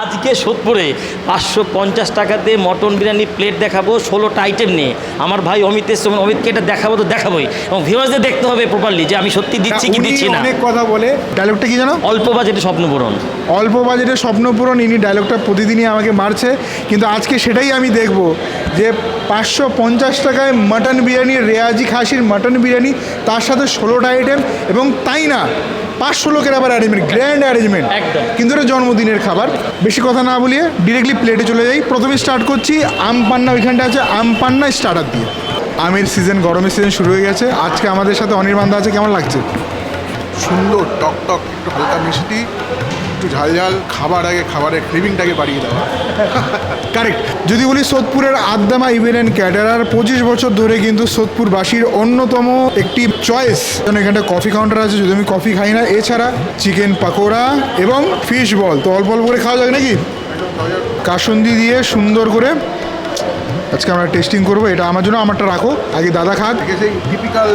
আজকে সোদপুরে পাঁচশো পঞ্চাশ টাকাতে মটন বিরিয়ানি প্লেট দেখাবো ষোলোটা আইটেম নিয়ে। আমার ভাই অমিত এসছে অমিতকে এটা দেখাবো তো দেখাবোই। এবং ভিউয়ার্সদের দেখতে হবে প্রপারলি যে আমি সত্যি দিচ্ছি কি দিচ্ছি না। অনেক কথা বলে। ডায়লগটা কি জানো? অল্প বাজেটে স্বপ্নপূরণ অল্প বাজেটে স্বপ্নপূরণ ইনি ডায়লগটা প্রতিদিনই আমাকে মারছে। কিন্তু আজকে সেটাই আমি দেখব যে পাঁচশো পঞ্চাশ টাকায় মাটন বিরিয়ানি রেয়াজি খাসির মাটন বিরিয়ানি তার সাথে ষোলোটা আইটেম এবং তাই না? পাঁচশো লোকের আবার অ্যারেঞ্জমেন্ট গ্র্যান্ড অ্যারেঞ্জমেন্ট কিন্তু এটা জন্মদিনের খাবার। বেশি কথা না বলিয়ে ডিরেক্টলি প্লেটে চলে যাই। প্রথমে স্টার্ট করছি আম পান্না ওইখানটা আছে আম পান্না স্টার্টার দিয়ে। আমের সিজন গরমের সিজন শুরু হয়ে গেছে। আজকে আমাদের সাথে অনির্বান্ধা আছে কেমন লাগছে? সুন্দর টক টক একটু হালকা মিষ্টি একটু ঝাল ঝাল খাবার আগে খাবারের ক্রিমিংটাকে বাড়িয়ে দেওয়া। কারেক্ট যদি বলি সোদপুরের আদ্দামা ইভেন অ্যান্ড ক্যাটারার পঁচিশ বছর ধরে কিন্তু সোদপুরবাসীর অন্যতম একটি চয়েস যেন এখানটা কফি কাউন্টার আছে যদি আমি কফি খাই না এছাড়া চিকেন পাকোড়া এবং ফিশ বল তো অল্প অল্প করে খাওয়া যাবে নাকি? কাসুন্দি দিয়ে সুন্দর করে আজকে আমরা টেস্টিং করব। এটা আমার জন্য আমারটা রাখো। আগে দাদা খাক। সেই টিপিক্যাল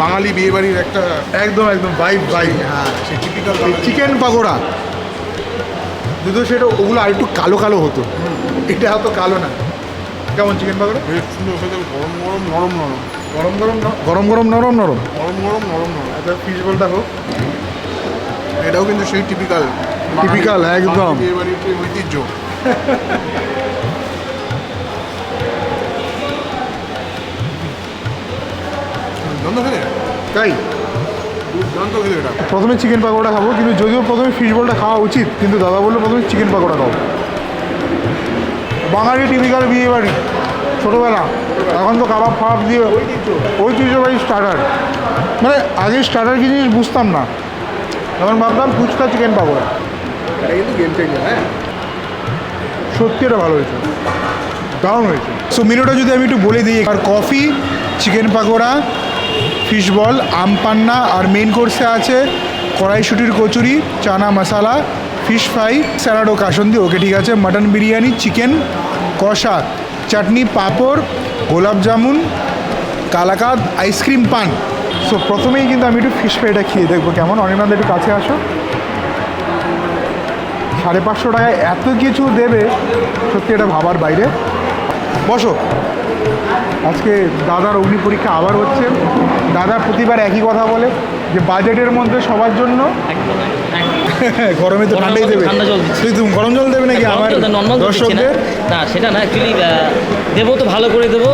বাঙালি বিয়েবাড়ির একটা একদম একদম ভাই ভাই হ্যাঁ সেই টিপিক্যাল চিকেন পাকোড়া। যদিও সেটা ওগুলো আর একটু কালো কালো হতো। এটা হয়তো কালো না। কেমন চিকেন পাকোড়া? বেশ সুন্দর খেতে গরম গরম নরম নরম। গরম গরম গরম। গরম নরম নরম। গরম গরম নরম নরম। আচ্ছা ফিশ বলটা হোক। এটাও কিন্তু সেই টিপিক্যাল টিপিক্যাল একদম। ঐতিহ্য। তাই? প্রথমে চিকেন পাকোড়া খাব কিন্তু যদিও প্রথমে ফিশ বলটা খাওয়া উচিত কিন্তু দাদা বলল প্রথমে চিকেন পাকোড়া খাব বাঙালি টিপিক্যাল বিয়ে বাড়ি ছোটোবেলা। এখন তো কাবাব ফাবাব দিয়ে ঐতিহ্যবাহী স্টার্টার মানে আগে স্টার্টার কি জিনিস বুঝতাম না। এখন ভাবতাম ফুচকা চিকেন পাকোড়া এটা কিন্তু গেম চেঞ্জার হ্যাঁ? সত্যি এটা ভালো হয়েছে। দারুণ হয়েছে। সো মেনুটা যদি আমি একটু বলে দিই আর coffee chicken pakora fish ball আম পান্না আর মেন কোর্সে আছে কড়াইশুটির কচুরি চানা মশালা ফিশ ফ্রাই, স্যালাডো কাসন্দি ওকে, ঠিক আছে? মাটন বিরিয়ানি, চিকেন, কষা, chutney, papad, gulab jamun, kalakand, ice cream, paan. So প্রথমেই কিন্তু আমি একটু ফিশ ফ্রাইটা খেয়ে দেখব। কেমন? অনির্বাণ একটু কাছে আসো। সাড়ে পাঁচশো টাকায় এত কিছু দেবে? সত্যি এটা ভাবার বাইরে। বসো। আজকে দাদার অগ্নি পরীক্ষা আবার হচ্ছে। দাদা প্রতিবার একই কথা বলে যে বাজেটের মধ্যে সবার জন্য। গরমে তো ঠান্ডাই দেবে। ঠান্ডা জল তুই তুমি গরম জল দেবে নাকি আমার দিচ্ছি না। দর্শকদের? না সেটা না অ্যাকচুয়ালি দেবো তো ভালো করে দেবো।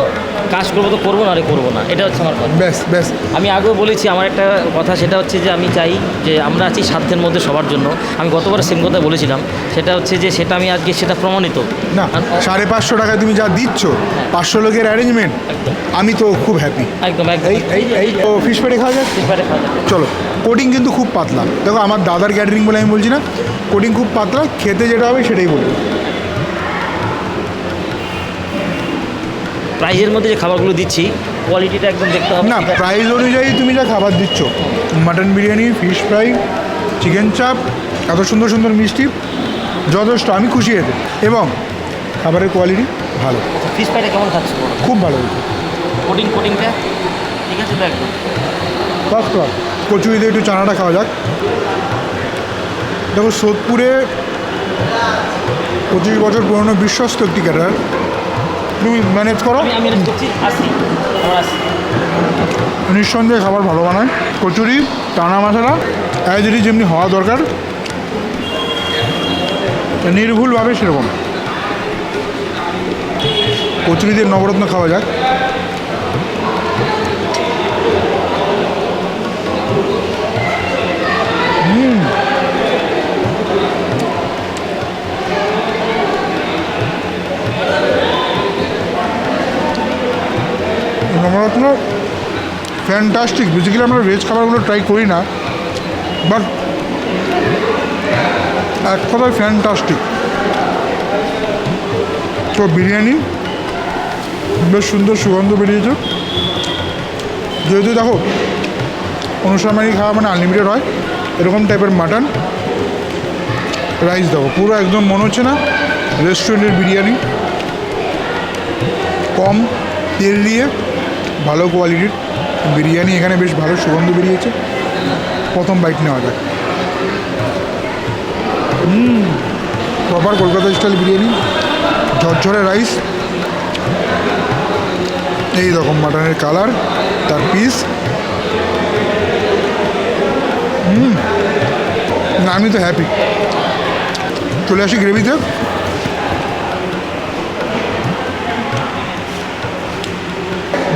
কাজ করব তো করব না আরে করব না। এটা হচ্ছে আমার কথা। ব্যাস ব্যাস। আমি আগেও বলেছি আমার একটা কথা সেটা হচ্ছে যে আমি চাই যে আমরা আছি সাধ্যের মধ্যে সবার জন্য। আমি গতবার সেম কথা বলেছিলাম সেটা হচ্ছে যে সেটা আমি আজকে সেটা প্রমাণিত। না সাড়ে পাঁচশো টাকায় তুমি যা দিচ্ছ পাঁচশো লোকের অ্যারেঞ্জমেন্ট একদম। আমি তো খুব হ্যাপি একদম একদম। এই এই তো ফিশ পেটে খাওয়া যাক এবারে খাওয়া। চলো কোডিং কিন্তু খুব পাতলা। দেখো আমার দাদার ক্যাটারিং বলে আমি বলছি না কোডিং খুব পাতলা খেতে যেটা হবে সেটাই বলব। প্রাইজের মধ্যে যে খাবারগুলো দিচ্ছি কোয়ালিটিটা একদম দেখতে হবে। না প্রাইস অনুযায়ী তুমি যা খাবার দিচ্ছ mutton biryani fish fry chicken chaap এত সুন্দর সুন্দর মিষ্টি যথেষ্ট আমি খুশি এতে। এবং খাবারের কোয়ালিটি ভালো। ফিশ ফ্রাইটা কেমন খাচ্ছ খুব ভালো কোটিং কোটিংটা ঠিক আছে তো একদম ফার্স্ট ক্লাস কচুরি দিয়ে একটু চানাটা খাওয়া যাক। দেখো সোদপুরে পঁচিশ বছর পুরনো বিশ্বস্ত একটি ক্যাটার তুমি ম্যানেজ করো। নিঃসন্দেহে খাবার ভালো বানায়। কচুরি টানা মশলা অ্যাজ ইট যেমনি হওয়া দরকার নির্ভুলভাবে সেরকম। কচুরি দিয়ে নবরত্ন খাওয়া যাক। নবরত্ন ফ্যান্টাস্টিক বেসিক্যালি আমরা ভেজ খাবারগুলো ট্রাই করি না বাট এক কথায় ফ্যান্টাস্টিক তো বিরিয়ানি, বেশ সুন্দর সুগন্ধ বেরিয়েছে। যেহেতু দেখো অনুষ্ঠানবাড়ি খাওয়া মানে আনলিমিটেড হয়, এরকম টাইপের মাটন রাইস দেখো, পুরো একদম মনে হচ্ছে না রেস্টুরেন্টের বিরিয়ানি। কম তেল দিয়ে ভালো কোয়ালিটির বিরিয়ানি, এখানে বেশ ভালো সুগন্ধ বেরিয়েছে। প্রথম বাইট নেওয়া যাক। হুম প্রপার কলকাতা স্টাইল বিরিয়ানি। ঝরঝরে রাইস এই রকম মাটনের কালার তার পিস না আমি তো হ্যাপি চলে আসি গ্রেভিতে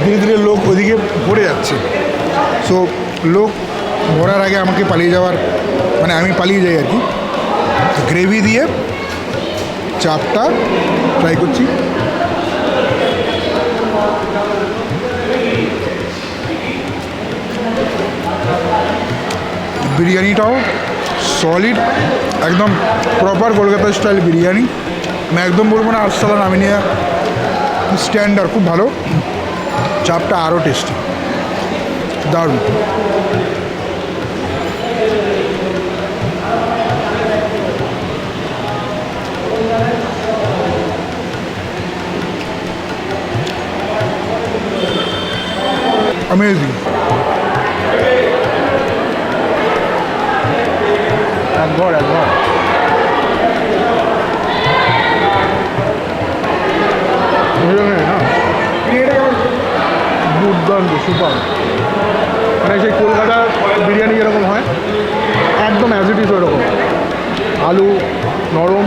ধীরে ধীরে লোক ওদিকে ভরে যাচ্ছে। সো লোক ভরার আগে আমাকে পালিয়ে যাওয়ার মানে আমি পালিয়ে যাই আর কি। গ্রেভি দিয়ে চাপটা ট্রাই করছি। বিরিয়ানিটাও সলিড একদম প্রপার কলকাতা স্টাইল বিরিয়ানি। আমি একদম বলব না আটশালা নামি নিয়ে স্ট্যান্ডার্ড খুব ভালো। চাপটা আরও টেস্টি দারুণ। অ্যামেজিং একবার একবার। না দুর্দান্ত, সুপার। মানে সেই কলকাতার বিরিয়ানি যেরকম হয়, একদম অ্যাজ ইট ইজ ওরকম আলু নরম,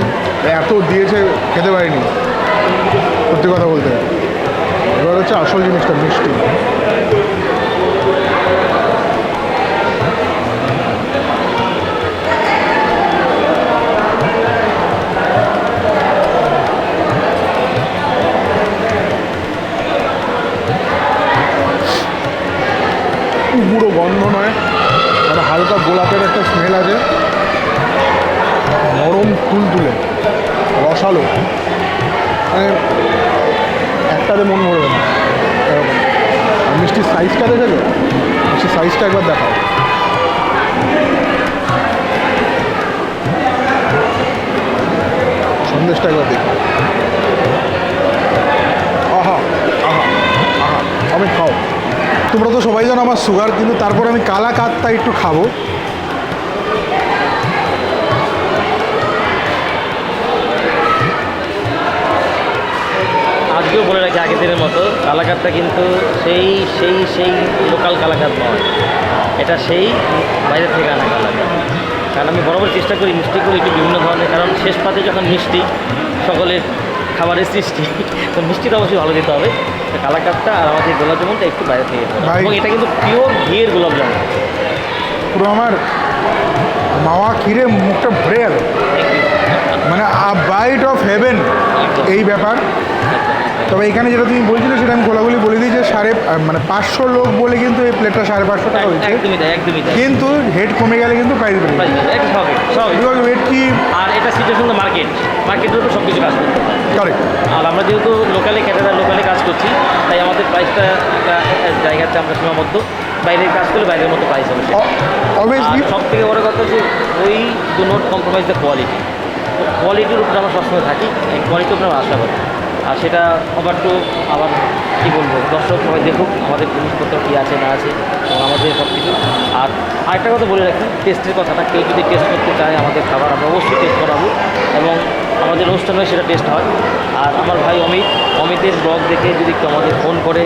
এত দিয়েছে, খেতে পারিনি। সত্যি কথা বলতে। এবার হচ্ছে আসল জিনিসটা মিষ্টি। গন্ধ নয় আর হালকা গোলাপের একটা স্মেল আছে। নরম তুল তুলে, রসালো। মানে একটাতে মন ভরবে না। মিষ্টির সাইজটা দেখেছ? মিষ্টির সাইজটা একবার দেখাও। সন্দেশটা একবার দেখো। আহা আহা আহা, আমি খাও তোমরা তো সবাই জানো আমার সুগার কিন্তু তারপর আমি কালা কাতটা একটু খাব। আজকেও বলে রাখি আগের দিনের মতো কালাকাতটা কিন্তু সেই সেই সেই লোকাল কালাকাত নয়। এটা সেই বাইরে থেকে আনা কালাকাত কারণ আমি বরাবর চেষ্টা করি মিষ্টি করি একটু বিভিন্ন ধরনের, কারণ শেষ পাতে যখন মিষ্টি, সকলের খাবারের সৃষ্টি। তো মিষ্টিটা অবশ্যই ভালো দিতে হবে। তো কালাকাতটা আর আমাদের গোলাপ জামুনটা একটু বাইরে থেকে এবং এটা কিন্তু পিওর ঘিয়ের গোলাপ জামুন। পুরো আমার মাওয়া ক্ষীরে মুখটা ভরে গেল। মানে আ বাইট অফ হেভেন এই ব্যাপার। তবে এখানে যেটা তুমি বলছিলে সেটা আমি গোলাগুলি বলে দিই যে সাড়ে মানে পাঁচশো লোক বলে কিন্তু প্লেটটা সাড়ে পাঁচশো টাকা হয়েছে। কিন্তু হেড কমে গেলে কিন্তু প্রাইস বেড়ে বিকজ ওয়েট কি? আর এটা সিচুয়েশন মার্কেট মার্কেটের উপর সব কিছু কাজ করতে। কারেক্ট আর আমরা যেহেতু লোকালে ক্যাটারার লোকালে কাজ করছি তাই আমাদের প্রাইসটা একটা জায়গাতে আমরা সীমাবদ্ধ। বাইরের কাজ করলে বাইরের মতো প্রাইস হবে। অবভিয়াসলি সব থেকে বড় কথা যে ওই do not compromise the quality কোয়ালিটির উপরে আমরা সবসময় থাকি এই কোয়ালিটির উপরে আমরা আশা করি। আর সেটা আবার তো আবার কী বলব দর্শক সবাই দেখুক আমাদের জিনিসপত্র কী আছে না আছে এবং আমাদের সব কিছু আর আরেকটা কথা বলে রাখি টেস্টের কথাটা কেউ যদি টেস্ট করতে চায় আমাদের খাবার আমরা অবশ্যই টেস্ট করাবো। এবং আমাদের অনুষ্ঠানে সেটা টেস্ট হয়। আর আমার ভাই অমিত অমিতের ব্লগ দেখে যদি কেউ আমাদের ফোন করে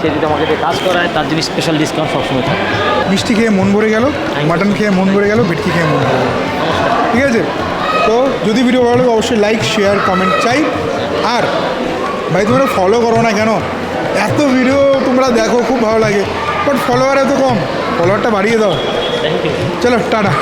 সে যদি আমাকে কাজ করায় তার জন্য স্পেশাল ডিসকাউন্ট সবসময় থাকে। মিষ্টি খেয়ে মন ভরে গেল মাটন খেয়ে মন ভরে গেল ভেটকি খেয়ে মন ভরে গেল। ঠিক আছে? তো যদি ভিডিও ভালো লাগে অবশ্যই লাইক শেয়ার কমেন্ট চাই। আর ভাই তোমরা ফলো করো না কেন? এত ভিডিও তোমরা দেখো খুব ভালো লাগে। বাট ফলোয়ার এত কম। ফলোয়ারটা বাড়িয়ে দাও। চলো টাটা।